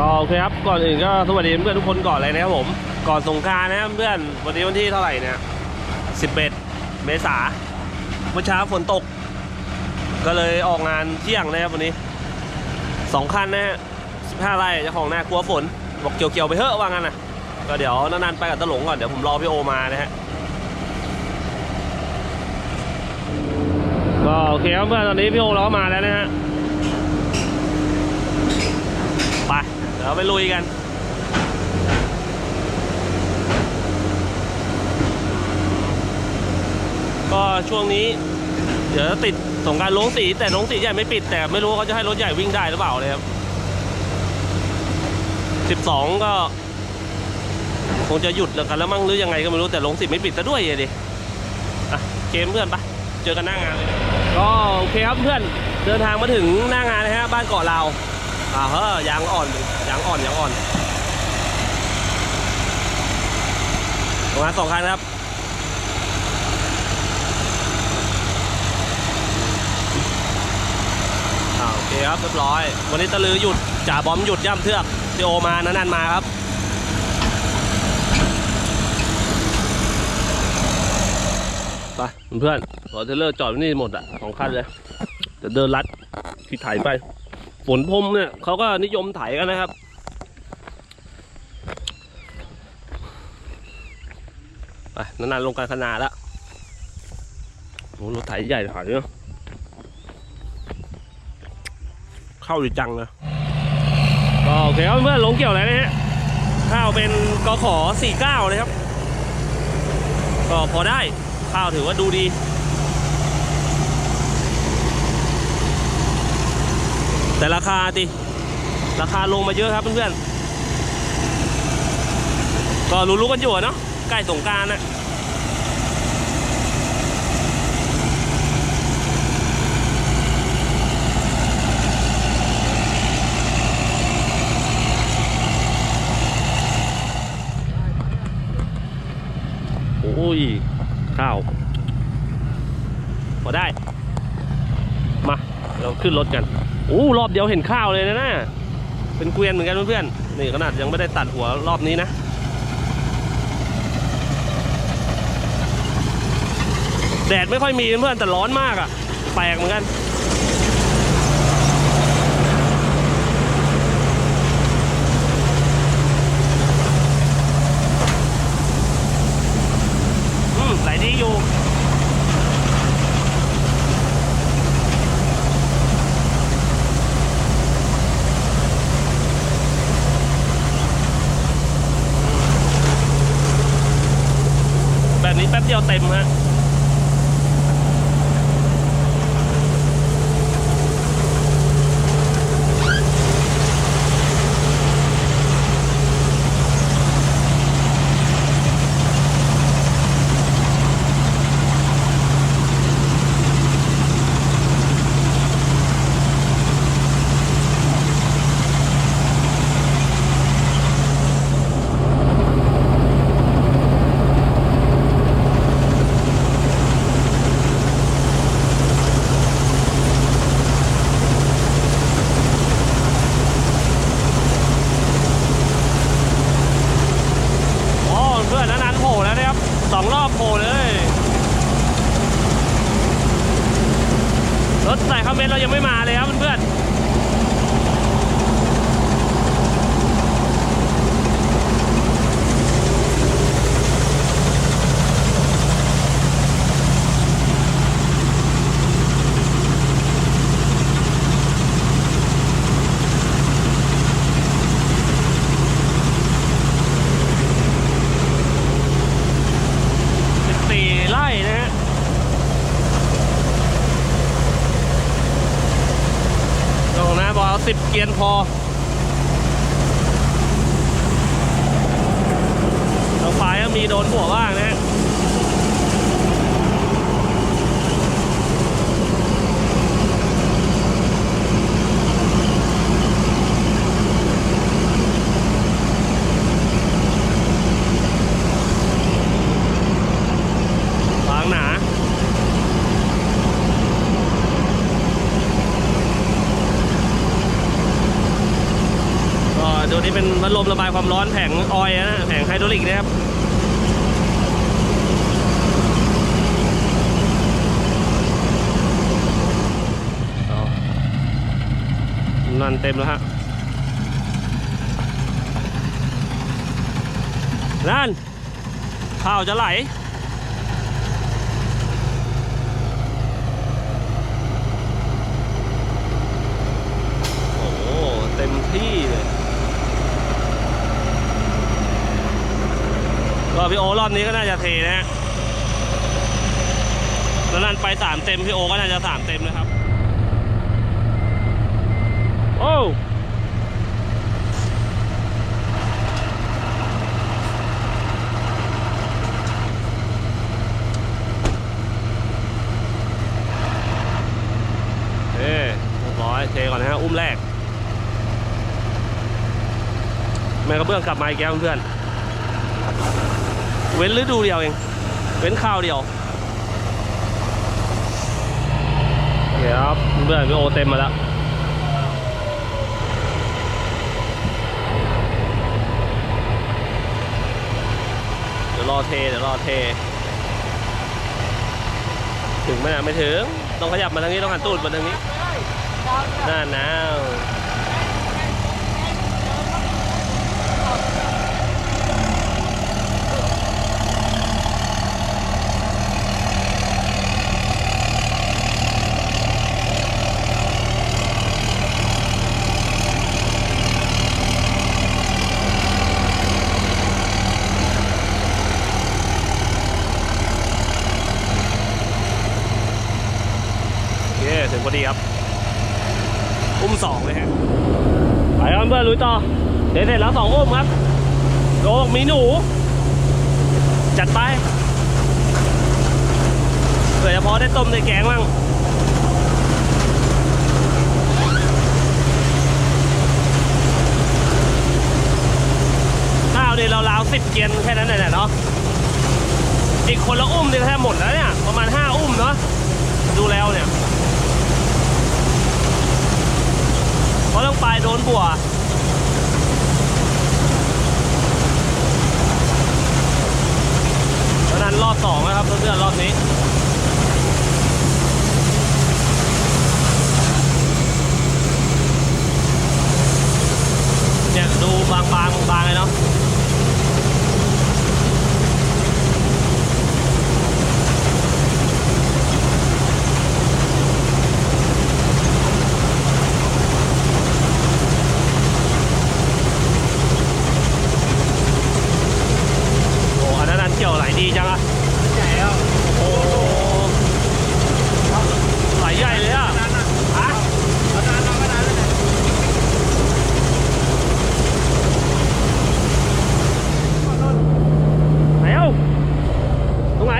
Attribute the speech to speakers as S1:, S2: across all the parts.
S1: ก็โอเคครับก่อนอื่นก็สวัสดีเพื่อนทุกคนก่อนเลยนะครับผม ก่อนสงการนะครับเพื่อนวันนี้วันที่เท่าไหร่เนี่ย11 เมษาเมื่อเช้าฝนตก ก็เลยออกงานเที่ยงเลยครับวันนี้สองคันนะฮะ15ไร่เจ้าของนากลัวฝน บอกเกี่ยวๆไปเถอะว่างั้นนะก็เดี๋ยวนานๆไปกับตะหลงก่อนเดี๋ยวผมรอพี่โอมานะฮะก็โอเคครับเพื่อนตอนนี้พี่โอเราก็มาแล้วนะฮะไป ดี๋ยวไปลุยกัน ก็ช่วงนี้ เดี๋ยวติดสงการลงสี แต่ลงสีใหญ่ไม่ปิด แต่ไม่รู้เขาจะให้รถใหญ่วิ่งได้หรือเปล่าเลยครับสิบสองก็คงจะหยุดแล้วกันแล้วมั้งหรือยังไงก็ไม่รู้แต่ลงสิไม่ปิดซะด้วยอะดิอะเกมเพื่อนปะเจอกันหน้างานเลยก็โอเคครับเพื่อนเดินทางมาถึงหน้างานนะฮะบ้านเกาะลาวอ่าเฮ้ยยางอ่อน ยางอ่อนยางอ่อนประมาณสองคันครับอ่าโอเคครับเรียบร้อย วันนี้ตะลือหยุดจ่าบอมหยุดย่ำเทือกทีโอมานันๆมาครับไปเพื่อนรอเทเลอร์จอดไว้นี่หมดอะสองคันเลยจะเดินลัดที่ไถไป ฝนพรมเนี่ยเขาก็นิยมไถกันนะครับ ไปนานๆลงการขนาดละโอ้รถไถใหญ่ไถเนาะเข้าดีจังเลยก็โอเคครับเพื่อนลงเกี่ยวอะไรนะฮะข้าวเป็นกขอ49 นะครับ ก็พอได้ข้าวถือว่าดูดี แต่ราคาติราคาลงมาเยอะครับเพื่อนๆก็รู้ๆกันอยู่เนาะใกล้สงการนะโอ้ยข้าวพอได้ มา เราขึ้นรถกันโอ้รอบเดียวเห็นข้าวเลยนะน่ะเป็นเกวียนเหมือนกันเพื่อนๆนี่ขนาดยังไม่ได้ตัดหัวรอบนี้นะแดดไม่ค่อยมีเพื่อนแต่ร้อนมากอะ่ะแปลกเหมือนกัน อืมไหลดีอยู่ แบบนี้แป๊บ เดียวเต็มฮะ อ๋อเพื่อนนั้นๆโผล่แล้วนะครับสองรอบโผล่เลย รถใส่คอมเมนต์เรายังไม่มาเลยครับเพื่อนสิบสี่ไร่นะฮะตรงนะบอกสิบ เกียนพอทางฝ่ายก็มีโดนหัวบ้างนะฮะ บางหนาก็ ตัวนี้เป็น พัดลมระบายความร้อนแผงออยนะแผงไฮดรอลิกนะครับนั่นเต็มแล้วฮะนั่นข้าวจะไหล โอ้โห เต็มที่เลย ก็พี่ โอรอบนี้ก็น่าจะเทนะฮะแล้วนั่นไปสามเต็มพี่โอก็น่าจะสามเต็มนะครับ โอ้เอ๊เรียบร้อยเทก่อนนะฮะ อุ้มแรก แม่กระเบื้องกลับมาอีกแล้วเพื่อน เว้นฤดูเดียวเอง เว้นข้าวเดียวเคครับเพื่อนพี่โอเต็มมาแล้วเดี๋ยวรอเทเดี๋ยวรอเท ถึงไหมนะไม่ถึง ต้องขยับมาทางนี้ต้องหันตูดมาทางนี้น้าหนาว ดีครับ อุ้มสองเลยฮะไปครับเพื่อนลุยต่อเดี๋ยวเสร็จแล้วสองอุ้มครับโดกมีหนู จัดไปเผื่อจะพอได้ต้มในแกงบ้างข้าวเนี่ยเราราวสิบเกียนแค่นั้นแหละเนาะอีกคนละอุ้มเนี่ยแทบหมดแล้วเนี่ย ประมาณห้าอุ้มเนาะดูแล้วเนี่ย เราต้องไปโดนบัวเพราะฉะนั้นรอบสองนะครับเพื่อนๆรอบนี้เนี่ยดูบางๆบางๆเลยเนาะ โอ้อันนั้นอันเกี่ยวไหลดีจังอะ
S2: ใหญ่แล้ว
S1: โอ้ไหลใหญ่เลยอะ
S2: นานนะ
S1: ฮะ
S2: เอานานเอาก็นานแล้วเนี่ย
S1: ไหนเอ้าตรงไหน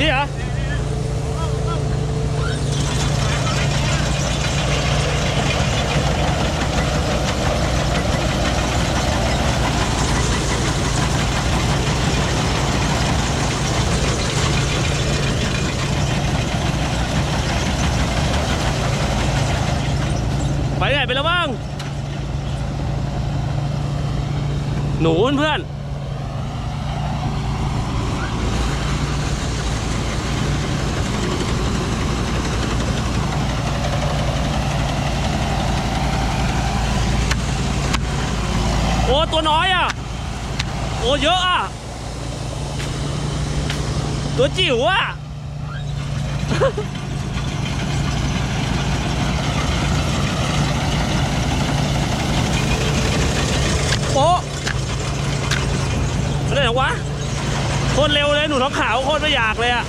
S1: นี่เหรอไปไหนไปแล้วบ้าง หนูเพื่อน ตัวน้อยอะ โอ้เยอะอะ ตัวจิ๋วอะ โป๊ะอะไรหรอวะโคตรเร็วเลยหนูท้องขาวโคตรไม่อยากเลยอะ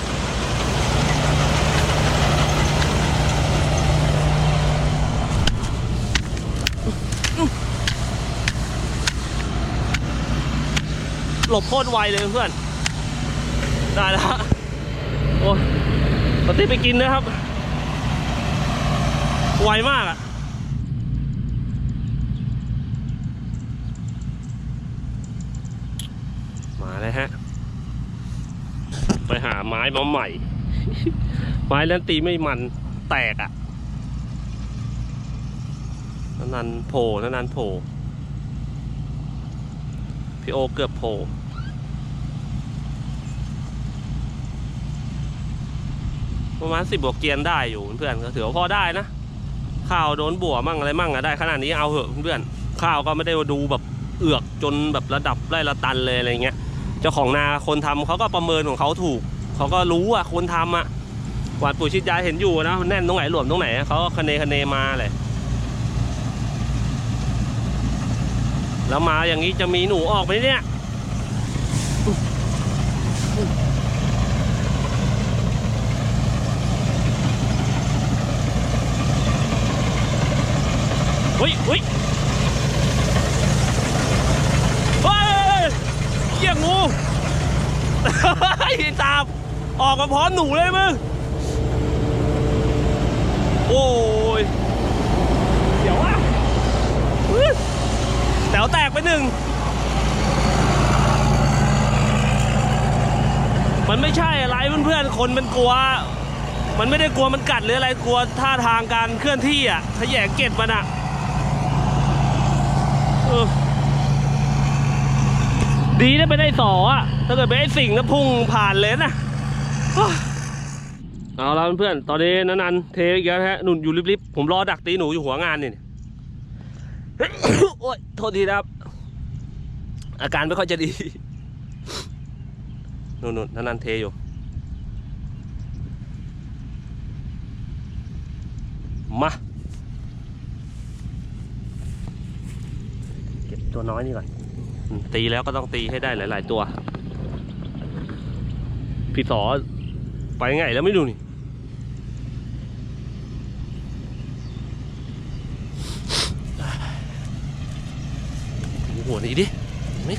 S1: หลบโคตรไวเลยเพื่อน ได้แล้วฮะโอ้ยปฏิไปกินนะครับ ไวมากอะมาเลยฮะ ไปหาไม้มาใหม่ ไม้แล้วตีไม่มันแตกอะนันโผล่นันโผล่พี่โอเกือบโผล่ ประมาณสิบวกเกียนได้อยู่เพื่อนก็ถือว่าพอได้นะ ข้าวโดนบัวมั่งอะไรมั่งอะได้ขนาดนี้เอาเหอะเพื่อนข้าวก็ไม่ได้ดูแบบเอือกจนแบบระดับไร่ละตันเลยอะไรเงี้ยเจ้าของนาคนทำเขาก็ประเมินของเขาถูกเขาก็รู้อะคนทำอะหวานปุ๋ยชิดยาเห็นอยู่นะแน่นตรงไหนหลวมตรงไหนเขาก็คะเนคะเนมาเลยแล้วมาอย่างนี้จะมีหนูออกไหมเนี่ย ฮ้ยเฮ้ยเฮ้ยเกี่ยงงูไอ้ตามออกมาพร้อมหนูเลยมึง โอ้ยเดี๋ยวว่ะแต๋วแตกไปหนึ่ง มันไม่ใช่อะไรเพื่อนๆ คนมันกลัว มันไม่ได้กลัวมันกัดหรืออะไรกลัวท่าทางการเคลื่อนที่อะขยงเก็ดมันอะ ดีนะไปได้สออะ ถ้าเกิดไปไอ้สิงแล้วพุ่งผ่านเลยนะอ้าวเอาละเพื่อนๆ ตอนนี้นันนันเทอีกแล้วฮะหนุนอยู่ริบๆ ผมรอดักตีหนูอยู่หัวงานนี่โอ้ยโทษทีนะครับ อาการไม่ค่อยจะดีนุ่นๆนันนันเทอยู่ มา เก็บ ตัวน้อยนี่ก่อนตีแล้วก็ต้องตีให้ได้หลาย ๆ ตัว พี่สอไปไงแล้วไม่ดูนี่ดูหัวนี้ดิไม่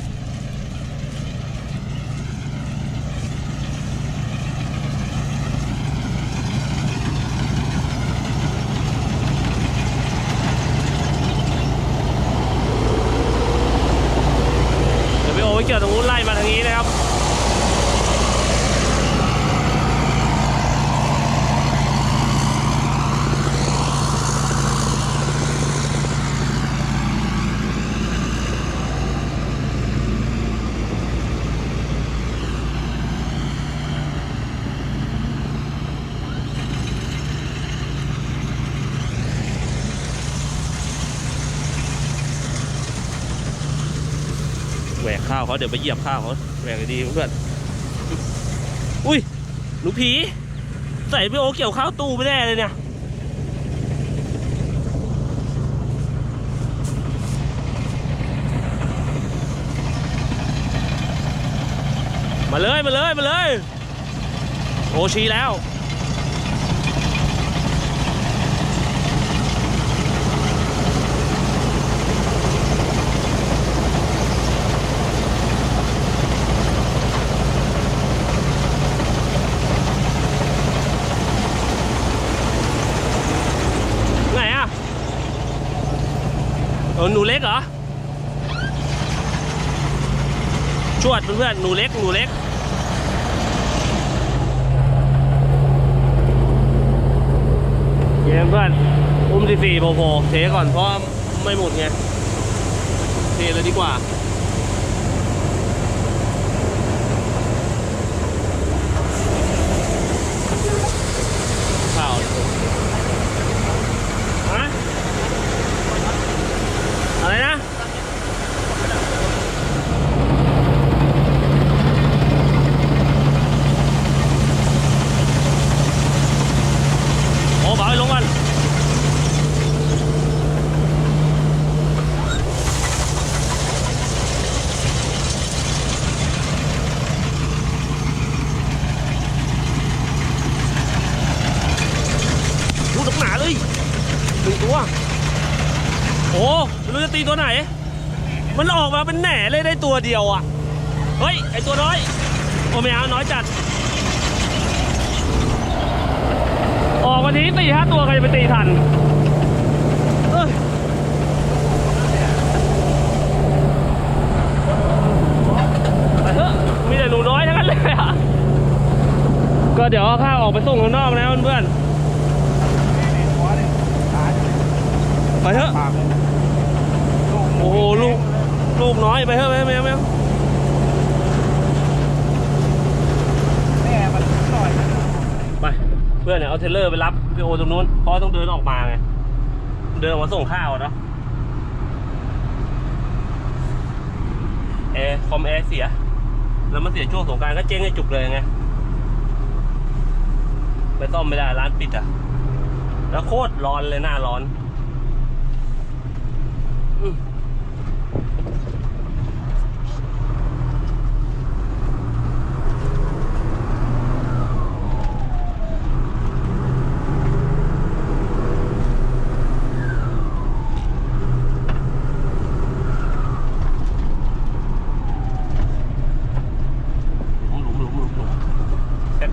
S1: เดี๋ยวพี่โอไปเกี่ยวตรงนู้นไล่มาทางนี้นะครับ แหวกข้าวเขาเดี๋ยวไปเหยียบข้าวเขาแหวกดีเพื่อนอุ้ยหนูผีใส่พี่โอเกี่ยวข้าวตู้ไม่แน่เลยเนี่ยมาเลยมาเลยมาเลย โอชีแล้ว ไหนอะเออหนูเล็กเหรอ ชวดเพื่อนหนูเล็กหนูเล็กเย็นเพื่อนอุ้มที่สี่โผล่เทก่อนเพราะไม่หมดไงเทเลยดีกว่าข้าวฮะอะไรนะ โอ้บ่าวให้ลงกันพูดหนาเลยหนึ่งตัว โอ้ไม่รู้จะตีตัวไหน มันออกมาเป็นแหน่เลยได้ตัวเดียวอะ เฮ้ย ไอตัวน้อย โอ้ไม่เอาน้อยจัด ออกวันนี้ตีห้าตัวใครจะไปตีทันเอ้ยไปเถอะมีแต่หนูน้อยทั้งนั้นเลยอะก็เดี๋ยวข้าวออกไปส่งข้างนอกนะเพื่อนๆไปเถอะ
S2: ปากเลย
S1: น้ อยไปเถอะไปเถอะไปเถอะไปเถอะ
S2: แม่มันหน่อย
S1: ไปเพื่อนเนี่ยเอาเทเลอร์ไปรับพี่โอตรงนู้นเพราะต้องเดินออกมาไงเดินออกมาส่งข้าวเนาะแอร์คอมแอร์เสีย แล้วมันเสียช่วงสงการก็เจ๊งให้จุกเลยไงไปซ่อมไม่ได้ร้านปิดอะ แล้วโคตรร้อนเลยหน้าร้อนอืมหลุมหลุมหลุมหลุมหลุมเซ็ต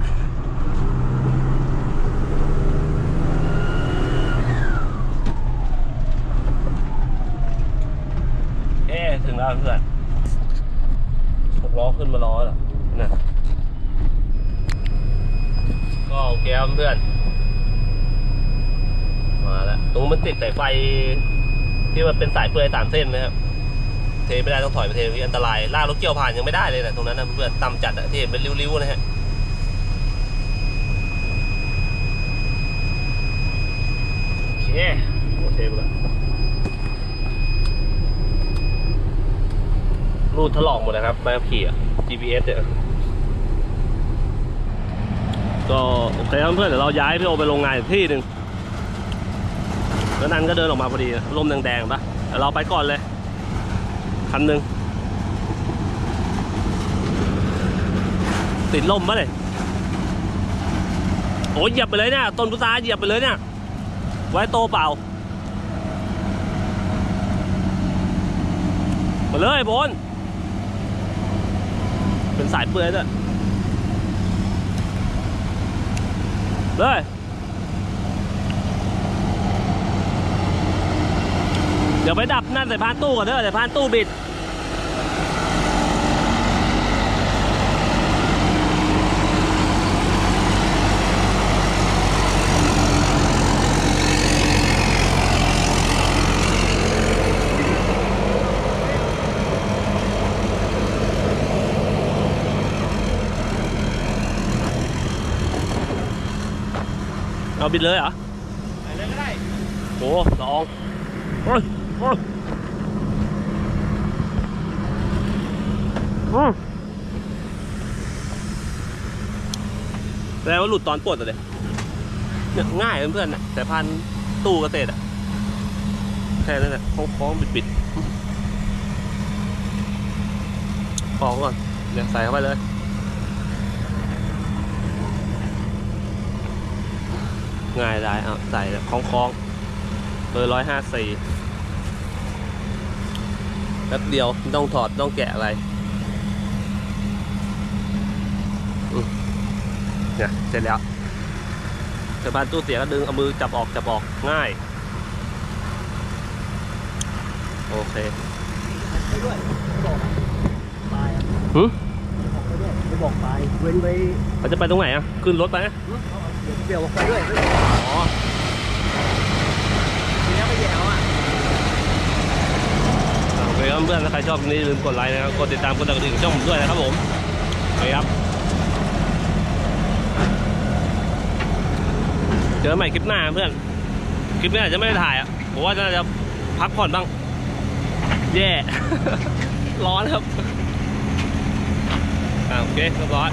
S1: เอ๊ะถึง แล้วเพื่อนหกล้อขึ้นมาล้อแล้วนะก็โอเคครับเพื่อน มาแล้วตรงมันติดสายไฟที่มันเป็นสายเปลือยสามเส้นนะครับเทไม่ได้ต้องถอยไปเทอันตรายลากรถเกี่ยวผ่านยังไม่ได้เลยนะตรงนั้นนะเพื่อนต่ำจัดอะที่เห็นเป็นริ้วๆนะฮะโอเคโอเคไปแล้ว รูดถลอกหมดนะครับใบขับขี่อะ GPS เนี่ยก็โอเคครับเพื่อนเดี๋ยวเราย้ายพี่โอไปโรงงานอีกที่หนึ่งแล้วนันก็เดินออกมาพอดีลมแดงๆปะเดี๋ยวเราไปก่อนเลยคันหนึ่งติดลมปะเลยโอ้ยเหยียบไปเลยเนี่ยต้นพุทราเหยียบไปเลยเนี่ย ไว้โตเปล่ามาเลยบน สายเปลือยด้วยเลยเดี๋ยวไปดับนั่นใส่พานตู้ก่อนเด้อใส่พานตู้บิด เอาบิดเลยเหรอ
S2: ไปเลยก็ได้
S1: โอ้ลองเฮ้ยเฮ้ยอืมแสดงว่าหลุดตอนปลดเด็เนี่ยง่ายเพื่อนๆนะแต่พันตู้เกษตรอะแค่นั้นแหละคล้องๆบิดๆคล้องก่อนเดี๋ยวใส่เข้าไปเลย ง่ายได้เอาใส่คล้องคล้องๆเบอร์ร้อยห้าสี่แป๊บเดียวไม่ต้องถอดไม่ต้องแกะอะไรอืมเนี่ยเสร็จแล้วเดี๋ยวพานตู้เสียก็ดึงเอามือจับออกจับออกง่าย โอเค
S2: ไปด้วยไม่บอกนะตายอะ
S1: หึ
S2: บอกไปด้วยไม่บอกตายเว้นไว้
S1: เขาจะไปตรงไหนอะ ขึ้นรถไปนะ
S2: เดี๋ยวบอกไปด้วยไม่บอก
S1: อ๋อ
S2: ทีนี้ไม่แย่วอะ
S1: โอเคครับเพื่อนถ้าใครชอบคลิปนี้อย่าลืมกดไลค์นะครับ กดติดตามกดติดกระดิ่งช่องผมด้วยนะครับผมโอเคครับ เจอกันใหม่คลิปหน้าเพื่อน คลิปนี้อาจจะไม่ได้ถ่ายอะ ผมว่าจะจะพักผ่อนบ้าง แย่ ร้อนครับ อ่าโอเคเรียบร้อย